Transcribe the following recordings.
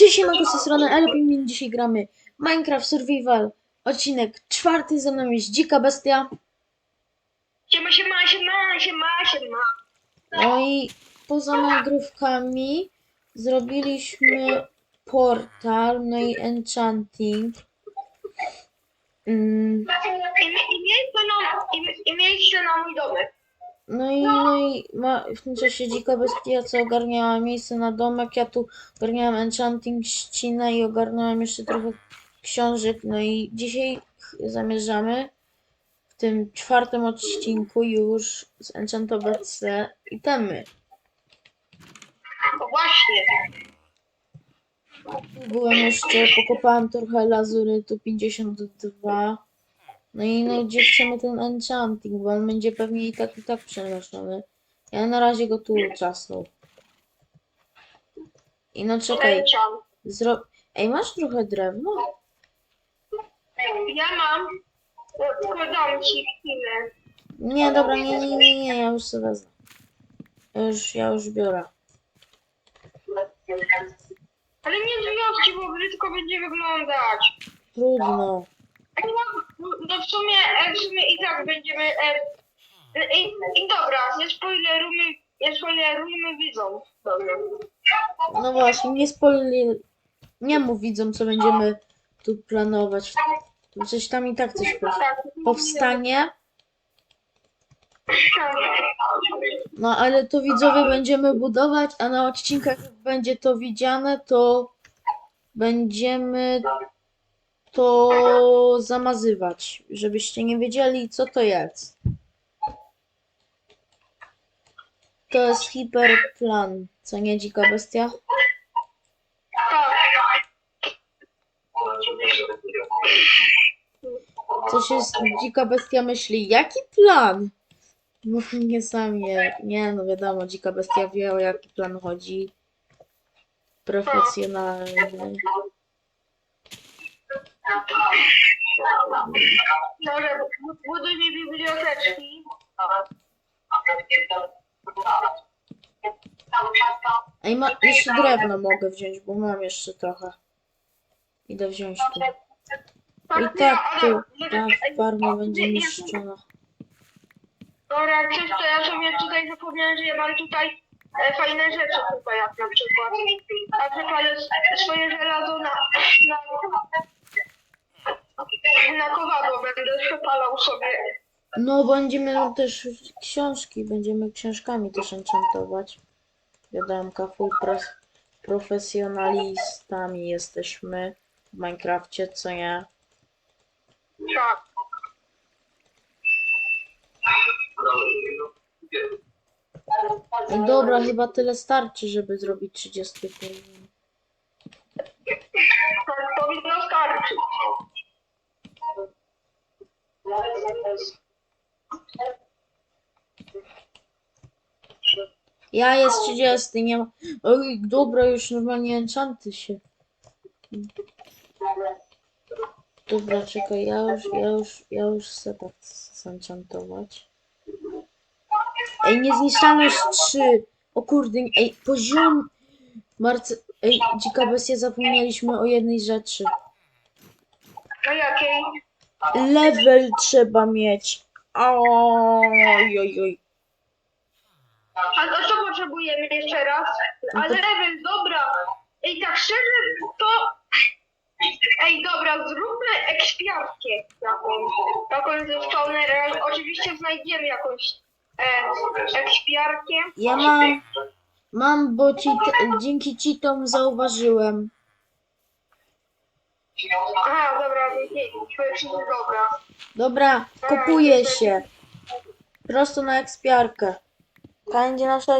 Cześć, siemanko, z tej strony Elpin, dzisiaj gramy Minecraft Survival, odcinek czwarty, ze mną jest Dzika Bestia, Siema, siema, siema, siema, siema. no i poza nagrywkami zrobiliśmy portal, no i enchanting. Mm, I, i, miejsce na, i, I miejsce na mój domek. No i, no i ma, w tym czasie Dzika Bestia, co ogarniała miejsce na domek, ja tu ogarniałam enchanting, ścinę i ogarnąłem jeszcze trochę książek, no i dzisiaj zamierzamy w tym czwartym odcinku już zenchantować te itemy. No właśnie. Byłem jeszcze, pokopałem trochę lazurytu 52. No i no gdzie chcemy ten enchanting, bo on będzie pewnie i tak i tak przenoszony. Ja na razie go tu uczasnął. I no czekaj, zro... Ej, masz trochę drewna? Ja mam. Tylko dam ci chwilę. Nie, dobra, nie, nie, nie, nie, ja już sobie wezmę. Już, ja już biorę. Ale nie zmiotki, bo brzydko będzie wyglądać. Trudno. Ma- No w sumie, e, w sumie i tak będziemy. E, i, I dobra, nie spoilerujmy, nie spoilerujmy widzom. Dobra. No właśnie, nie spoiler... Nie mów widzom, co będziemy tu planować. To Przecież tam i tak coś po- powstanie. No ale to widzowie będziemy budować, a na odcinkach jak będzie to widziane, to będziemy to zamazywać, żebyście nie wiedzieli co to jest. To jest hiperplan, co nie dzika bestia? Coś jest dzika bestia myśli, jaki plan? No nie sam nie, nie no wiadomo, dzika bestia wie o jaki plan chodzi. Profesjonalny. Bu- buduj mi biblioteczki. Ej, ma, jeszcze drewno mogę wziąć, bo mam jeszcze trochę. Idę wziąć tu. I tak tu ta farma będzie niszczona. Dobra, coś to ja sobie tutaj zapomniałem, że ja mam tutaj e, fajne rzeczy tutaj, jak na przykład. Na przykład swoje żelazo na, na, na kowadło będę przepalał sobie. No będziemy też książki, będziemy książkami też enchantować. Wiadomo, full pros, profesjonalistami jesteśmy w Minecrafcie, co nie? Tak. Dobra, chyba tyle starczy, żeby zrobić 30 poziom. Tak powinno starczyć. Ja jest 30, nie ma. Oj, dobra, już normalnie enchanty się. Dobra, czekaj, ja już, ja już, ja już chcę tak zenchantować. Ej, niezniszczalność 3. O kurde, ej, poziom. Marce... Ej, dzika bestia, zapomnieliśmy o jednej rzeczy. No jakiej? Level trzeba mieć. Oj, oj, oj. A, a co potrzebujemy jeszcze raz? No A to- level, dobra. Ej, tak szczerze, to... Ej, dobra, zróbmy ekspiarkę jakąś. Jakąś ze. Oczywiście znajdziemy jakąś e, ekspiarkę. Ja mam. Mam, bo ci, dzięki cheatom zauważyłem. Aha, dobra, dzięki. Dobra. Dobra, kopuję się. Prosto na ekspiarkę. To będzie nasza...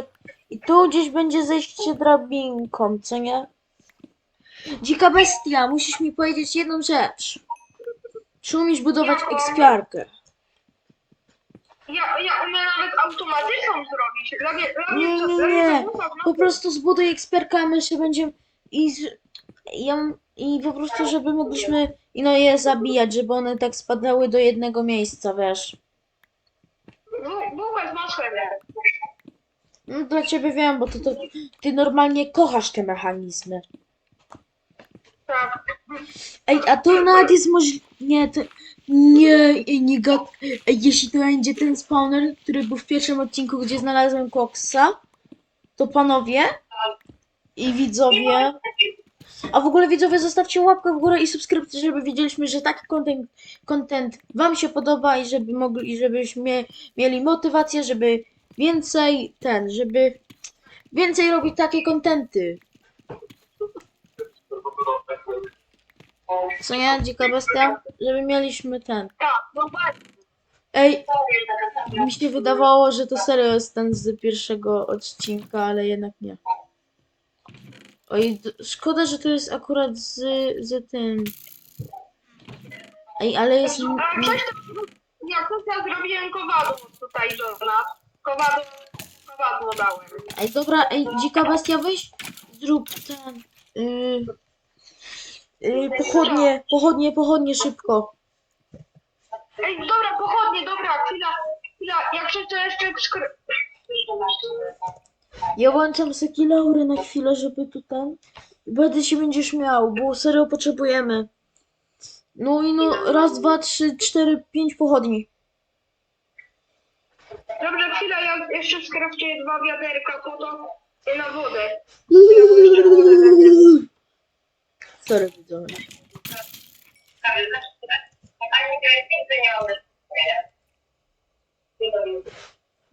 I tu gdzieś będzie zejście drabinką, co nie? Dzika bestia, musisz mi powiedzieć jedną rzecz. Czy umiesz budować ekspiarkę? Ja, ja umiem nawet automatyką zrobić. Dla mnie, dla mnie Nie, to, nie, dla mnie nie. Po prostu zbuduj ekspiarkę, a my się będziemy... I, z... ja... I po prostu, żeby mogliśmy no je zabijać, żeby one tak spadały do jednego miejsca, wiesz. Bu- Bułkę z masłem. No dla ciebie wiem, bo ty, to, ty normalnie kochasz te mechanizmy. Tak. Ej, a to nawet jest możliwe. Nie, to. Nie, ej, nie gad... Ej, jeśli to będzie ten spawner, który był w pierwszym odcinku, gdzie znalazłem koksa, to panowie i widzowie. A w ogóle widzowie, zostawcie łapkę w górę i subskrypcję, żeby wiedzieliśmy, że taki content, content wam się podoba i żeby mogli, żebyśmy mieli motywację, żeby więcej ten, żeby więcej robić takie kontenty. Co nie, dzika bestia? Żeby mieliśmy ten. Tak, dokładnie. Ej, mi się wydawało, że to serio jest ten z pierwszego odcinka, ale jednak nie. Oj, szkoda, że to jest akurat z, z tym. Ej, ale jest. A coś tam, ja coś ja zrobiłem kowadło tutaj do nas. Kowadło, kowadło dałem. Ej, dobra, ej, dzika bestia, weź zrób ten. Yy, yy, pochodnie, pochodnie, pochodnie szybko. Ej, dobra, pochodnie, dobra, chwila, chwila, jak się to jeszcze skry... Ja włączam sobie laury na chwilę, żeby tu ten. Będę się będziesz miał, bo serio potrzebujemy. No i no, raz, dwa, trzy, cztery, pięć pochodni. Dobrze, chwila, ja jeszcze skraftuję dwa wiaderka po to i na wodę. Sorry, widzowie.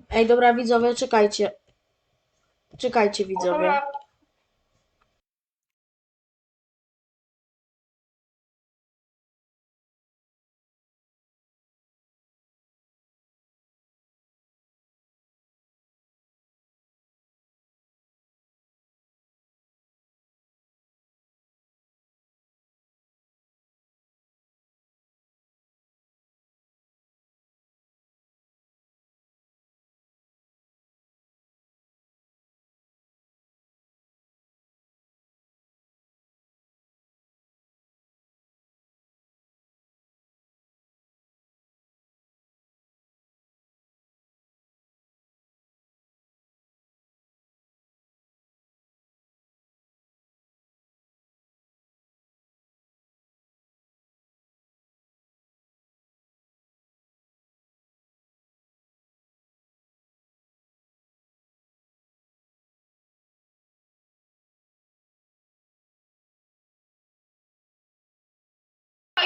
Ej, dobra, widzowie, czekajcie. Czekajcie, widzowie.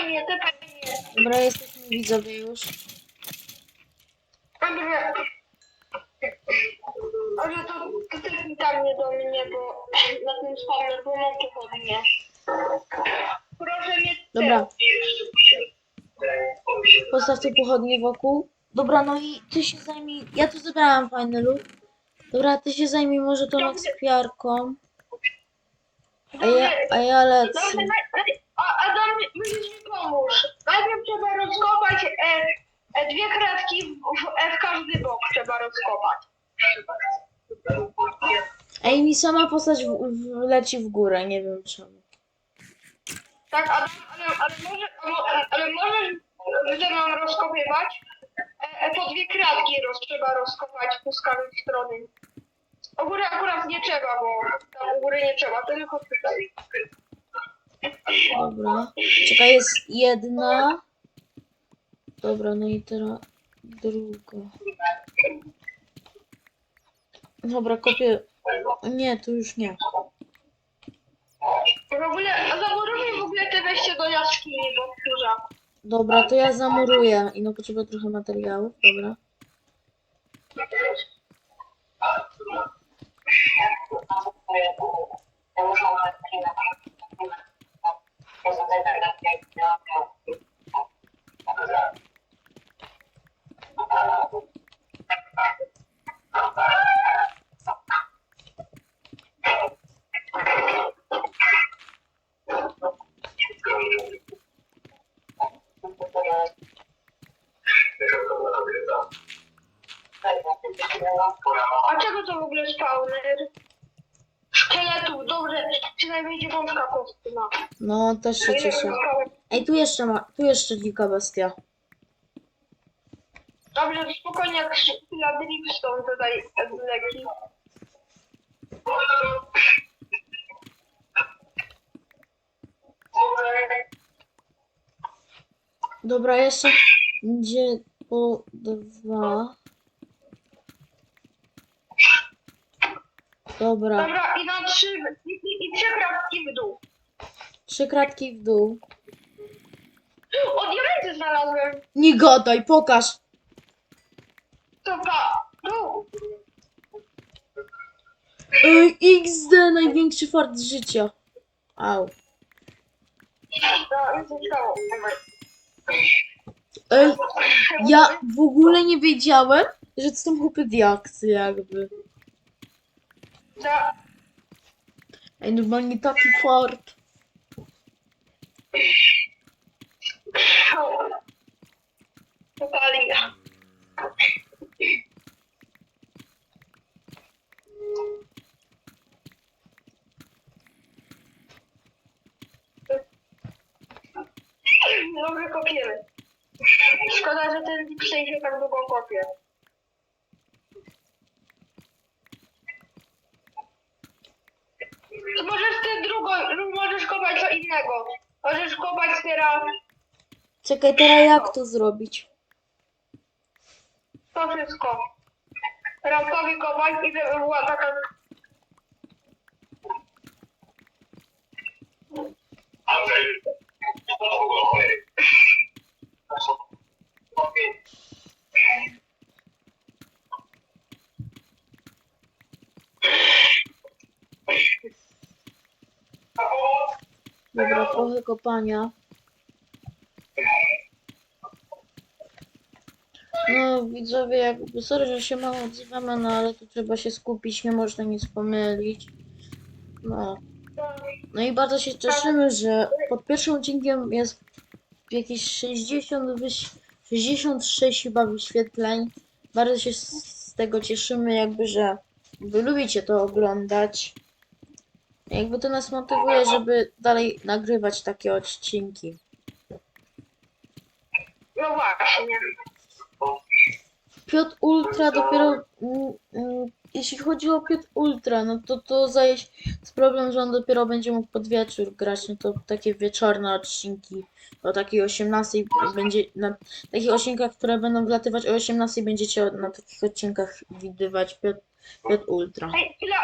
Dobra, te fajnie. Dobra, jesteśmy widzowie już. Dobrze. Ale to, to też tam nie do mnie, bo na tym spawner, bo mam pochodnie. Proszę mnie... Dobra. Postaw te pochodnie wokół. Dobra, no i ty się zajmij. Ja tu zebrałam fajny lód. Dobra, ty się zajmij może tą ekspiarką. A ja, a ja lecę. Dobrze, naj- a Adam, musisz mi pomóż. Najpierw trzeba rozkopać e, e, dwie kratki w, w, e, w każdy bok trzeba rozkopać. Ej, mi sama postać w, w, leci w górę, nie wiem czemu. Tak, Adam, ale, ale, może, ale, ale możesz ze mną rozkopywać? E, e, po dwie kratki roz, trzeba rozkopać puskami w strony. U góry akurat nie trzeba, bo tam u góry nie trzeba, tylko tutaj. Dobra. Czekaj, jest jedna. Dobra, no i teraz druga. Dobra, kopię. Nie, tu już nie. W ogóle, a zamuruj w ogóle te wejście do jaskini, kurza. Dobra, to ja zamuruję. I no potrzebuję trochę materiałów, dobra. A czego to w ogóle spawner? szkieletów, dobrze, przynajmniej dziewiątka kostna. No, też się cieszę. Ej, tu jeszcze ma, tu jeszcze dzika bestia. Dobrze, spokojnie, jak chwila Dripstone tutaj leci. Dobra, jeszcze będzie po dwa. Dobra, Dobra, i na trzy, i, i, i trzy kratki w dół. trzy kratki w dół. O, diamenty znalazłem. Nie gadaj, pokaż. To pa, tu. Ej, XD, największy fart życia. Au. Stało. Ej, ja w ogóle nie wiedziałem, że to są chłopy diaksy jakby. To, Ej, normalnie taki fart. to pali. Dobrze kopiemy. Szkoda, że ten się tak długo kopie. Możesz ty drugą, możesz kopać co innego. Możesz kopać teraz Czekaj, teraz jak to zrobić? to wszystko. Ramkowi kopać i żeby była taka... Dobra, trochę kopania. No, widzowie, jakby sorry, że się mało odzywamy, no ale tu trzeba się skupić, nie można nic pomylić. No. No i bardzo się cieszymy, że pod pierwszym odcinkiem jest jakieś 60 wyś... 66 chyba wyświetleń. Bardzo się z tego cieszymy, jakby, że wy lubicie to oglądać. Jakby to nas motywuje, żeby dalej nagrywać takie odcinki. No właśnie. Piotr Ultra dopiero. mm, mm, Jeśli chodzi o Piotr Ultra, no to to zaś jest problem, że on dopiero będzie mógł pod wieczór grać. No to takie wieczorne odcinki o takiej 18 będzie. Na takich odcinkach, które będą wlatywać o 18 będziecie na takich odcinkach widywać Piotr, Piotr Ultra. Ej, chwila,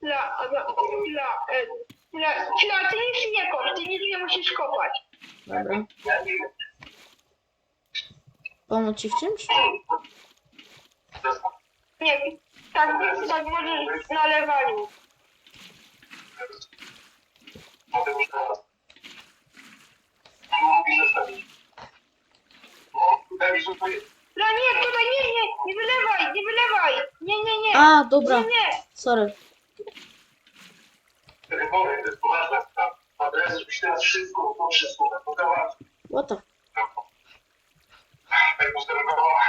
ty... Chwila, a za- chwila, e, chwila, chwila, ty nic nie kop, ty nic nie musisz kopać. Dobra. Pomóc ci w czymś? Nie, tak, tak możesz na lewaniu. No nie, tutaj nie, nie, nie wylewaj, nie wylewaj. Nie, nie, nie. A, Nie, dobra. nie. Sorry. Wybory, to jest poważna sprawa. Adres, żebyś teraz wszystko, to wszystko zapakowała. What the? Jak postępowała.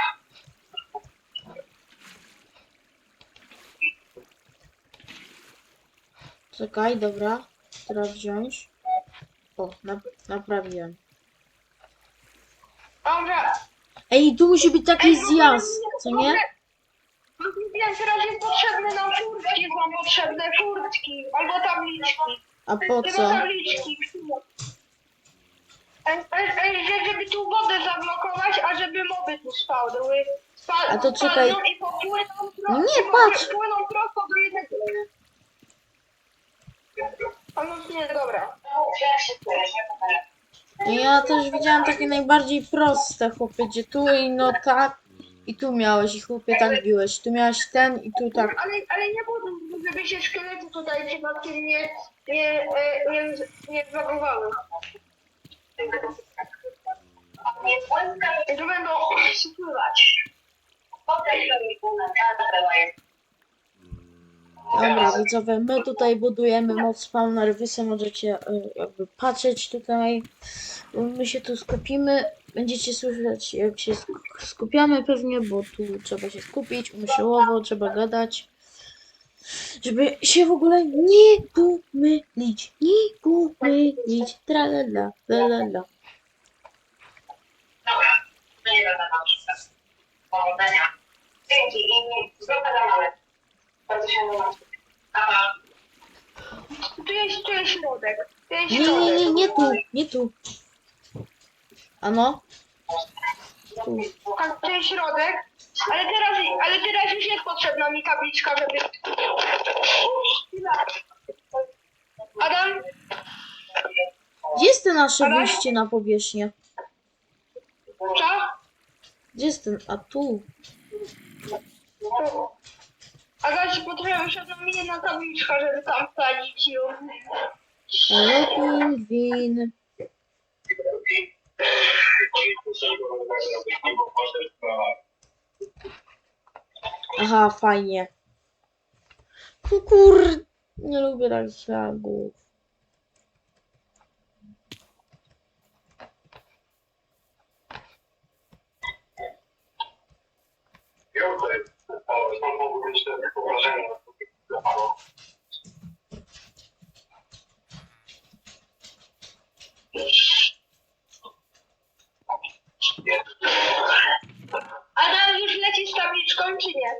Czekaj, dobra. Teraz wziąć. O, nap naprawiłem. Dobra. Ej, tu musi być taki ogóle zjazd, co nie? W ogóle Teraz jest potrzebne nam furtki, są potrzebne furtki albo tabliczki. A po Chyba co? tabliczki. Ej, ej, ej, że- żeby tu wodę zablokować, a żeby moby tu spadały. Spa, A to czekaj. spadną I popłyną No nie, i patrz. Płyną prosto do jednego. A no nie, dobra. Ja też widziałam takie najbardziej proste chłopie, gdzie tu i no tak i tu miałeś i chłopie tak biłeś. Tu miałeś ten i tu tak. Ale, ale nie buduj, żeby się szkielety tutaj przypadkiem nie, nie, e, nie, nie zagowały. I tu będą spływać. Dobra, widzowie, my tutaj budujemy moc spawner, wy sobie możecie y, jakby patrzeć tutaj. My się tu skupimy. Będziecie słyszeć, jak się sk- skupiamy pewnie, bo tu trzeba się skupić umysłowo, trzeba gadać. Żeby się w ogóle nie pomylić, nie pomylić, tralala, lalala. Dobra, to nie nam przykład. Powodzenia. Dzięki i zróbmy za mamy. Bardzo się martwię. Aha. Tu jest, tu jest środek. Tu jest Nie, nie, nie, nie tu, nie tu. Ano? Ten środek. Ale teraz, ale teraz już jest potrzebna mi tabliczka, żeby... Adam, Gdzie jest to nasze Ale- wyjście na powierzchnię? co? Gdzie jest ten? A tu. Adam, ci potrzebna mi jedna tabliczka, żeby tam wsadzić ją. Ale pingwin. Aha, fajnie. No Kur... Nie lubię takich lagów. Adam, już lecisz z tabliczką, czy nie?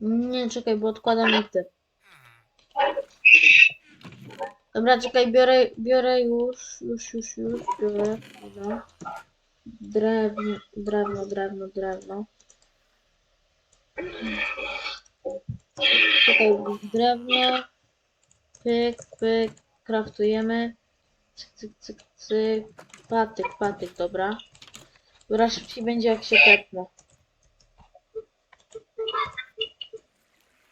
Nie, czekaj, bo odkładam nity. Dobra, czekaj, biorę, biorę już, już, już, już, biorę. Dobra. Drewno, drewno, drewno, drewno. Czekaj, drewno. Pyk, pyk, kraftujemy. Cyk, cyk, cyk, cyk. Patyk, patyk, dobra. Dobra, szybciej będzie jak się tepnę. Masz. A pół. Niesamowite, można mówić. Przecież wiem.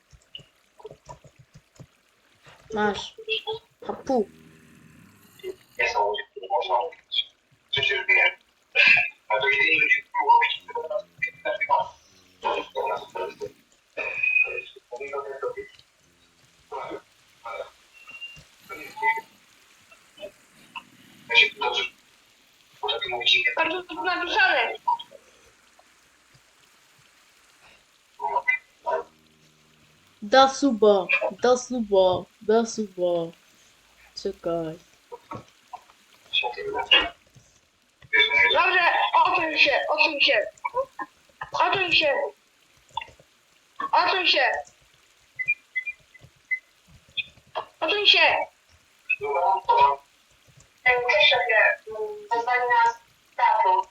A to jedyni ludzie, którzy łowić, to nas Ja się dobrze potrafię mówić imię. Bardzo tu napisane. Da suba, da suba, da suba. Czekaj. Dobrze, odsuń się, odsuń się. Odsuń się. Odsuń się. Odsuń się. Cieszę się,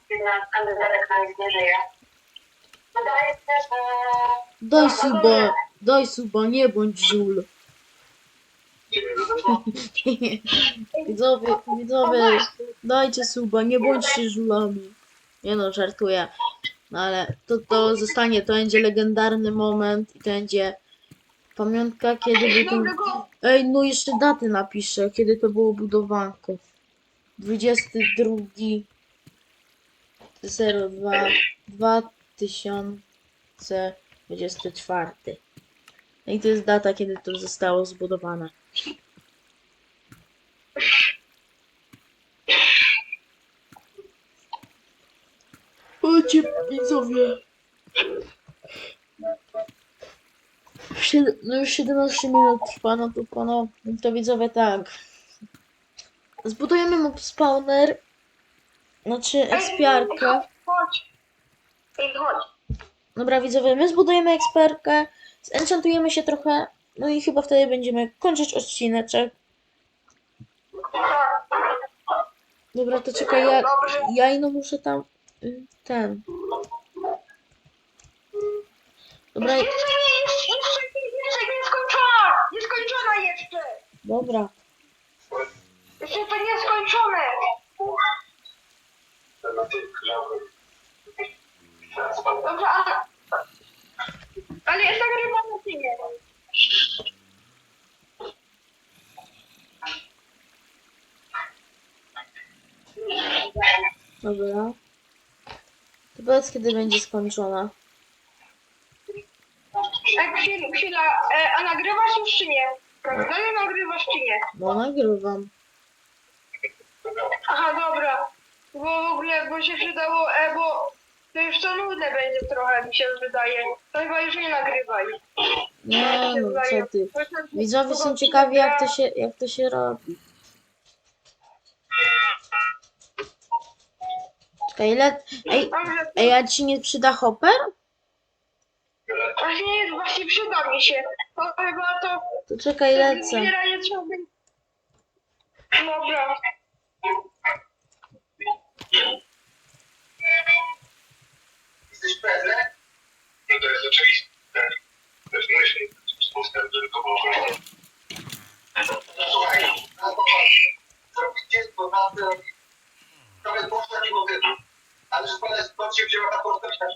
jedna z kandydatek na nic nie żyje. Wydaje się, że... Daj suba, daj suba, nie bądź żul. Widzowie, widzowie, dajcie suba, nie bądźcie żulami. Nie no, żartuję. No ale to, to zostanie, to będzie legendarny moment i to będzie pamiątka, kiedy by ten... Ej, no jeszcze daty napiszę, kiedy to było budowanko. 22 02 2024. No i to jest data, kiedy to zostało zbudowane. Widzowie. No już 17 minut trwa, no to to widzowie tak. Zbudujemy mob spawner, znaczy ekspiarkę. Chodź. Chodź. Dobra widzowie, my zbudujemy ekspertkę, zenchantujemy się trochę, no i chyba wtedy będziemy kończyć odcineczek. Dobra, to czekaj, ja, ja ino muszę tam, ten. Dobra, Jeszcze nie, jeszcze, jeszcze, jeszcze nie skończona. Nieskończona jeszcze. dobra. Jeszcze to nieskończone. Dobrze, ale... Ale jest nie? Dobra. Powiedz, kiedy będzie skończona. E, chwila, chwila. E, a nagrywasz już czy nie? Dalej nagrywasz czy nie? No, nagrywam. Aha, dobra. Bo w ogóle, bo się przydało, e, bo to już to nudne będzie trochę, mi się wydaje. To chyba już nie nagrywaj. Nie, no co ty. Widzowie są ciekawi, jak to się, jak to się robi. Czekaj, ile... Ej, Dobrze, ej, a ci nie przyda hopper? właśnie, właśnie przyda mi się. To chyba to... To czekaj, lecę. Zbieranie trzeba będzie... Dobra. Jesteś pewny? No to jest oczywiste. To jest myśl, spustem, żeby to było wolno. Słuchaj, no to zrobić dziecko na tym, to jest poczta takiego typu. Ale że pana skąd się wzięła ta prezesem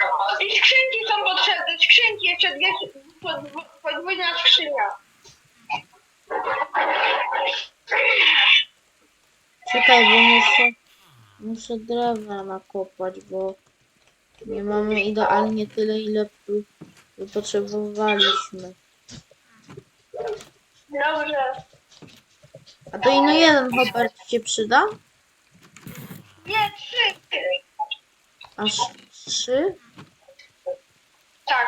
kampanii. I skrzynki są potrzebne, skrzynki, jeszcze dwie, podw- podwójna skrzynia. Czekaj, bo muszę, muszę drewna nakopać, bo nie mamy idealnie tyle, ile by potrzebowaliśmy. Dobrze. A to ino jeden hopper ci się przyda? Nie, trzy. Aż trzy? Tak.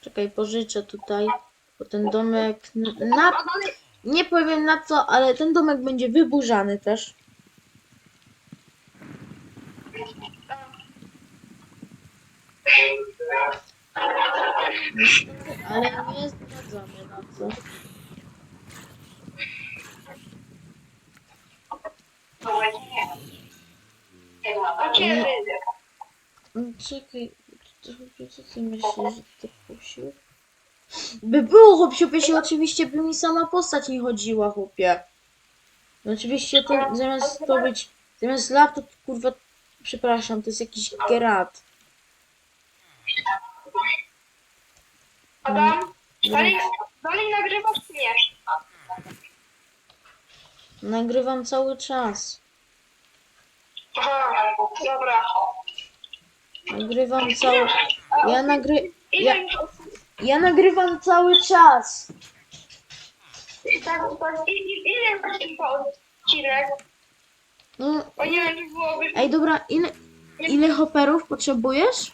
Czekaj, pożyczę tutaj, bo ten domek na... Nie powiem na co, ale ten domek będzie wyburzany też. Ale nie zdradzamy na co. do ciebie. Mm, Czekaj, co ty myślisz, że to posił? By było, chłopie, jeśli oczywiście by mi sama postać nie chodziła, chłopie. No oczywiście to zamiast to być, zamiast lap to kurwa, przepraszam, to jest jakiś gerat. Adam, dalej, dalej nagrywasz czy nie? Nagrywam cały czas. Aha, dobra. Nagrywam cały... Ja nagry... Ile Ja, ja nagrywam cały czas. tak, tak, i, i, ile już trwał odcinek? No, nie wiem, czy byłoby ej, dobra, ile, ile hopperów potrzebujesz?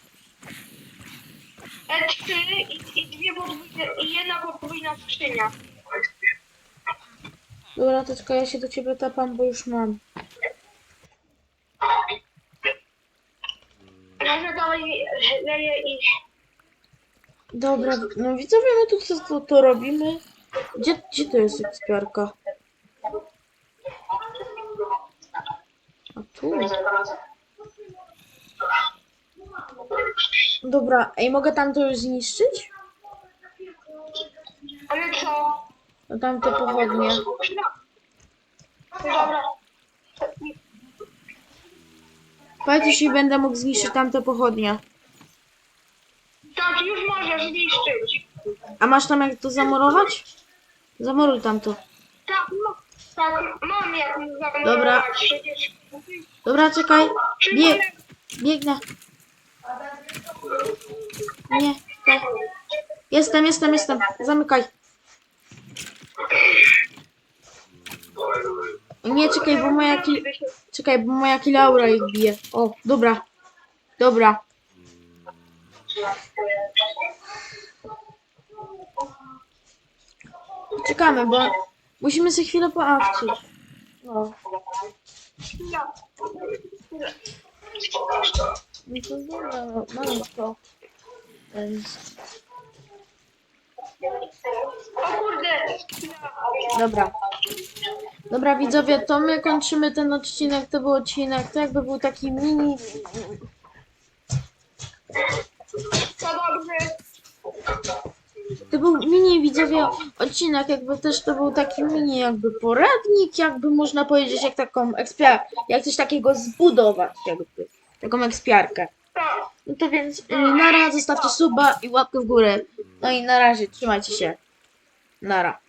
e, trzy i, i dwie podwójne, i jedna podwójna skrzynia. Dobra, to tylko ja się do ciebie tapam, bo już mam. Może dalej leje i... Dobra, no widzowie, my tu co to, to robimy? Gdzie, gdzie to jest ekspiarka? A tu? Dobra, ej, mogę tam to już zniszczyć? Ale co? No tam te pochodnie. Dobra. Powiedz, jeśli będę mógł zniszczyć tamte pochodnie. Tak, już możesz zniszczyć. A masz tam jak to zamurować? Zamuruj tamto. Tak, no, tak, mam jak zamurować. Dobra. Przecież... Dobra, czekaj. Bieg, biegnę. Nie, czekaj. Jestem, jestem, jestem. Zamykaj. Nie, czekaj, bo moja ki... Czekaj, bo moja kilaura ich bije. O, dobra. Dobra. Czekamy, bo musimy sobie chwilę poawczyć. No. No to dobra, mam to. Więc... O kurde. Dobra. Dobra widzowie, to my kończymy ten odcinek. To był odcinek, to jakby był taki mini. To dobrze. To był mini widzowie odcinek, jakby też to był taki mini jakby poradnik, jakby można powiedzieć, jak taką ekspia, jak coś takiego zbudować, jakby. Taką ekspiarkę. No to więc yy, nara, zostawcie suba i łapkę w górę. No i na razie, trzymajcie się. Nara.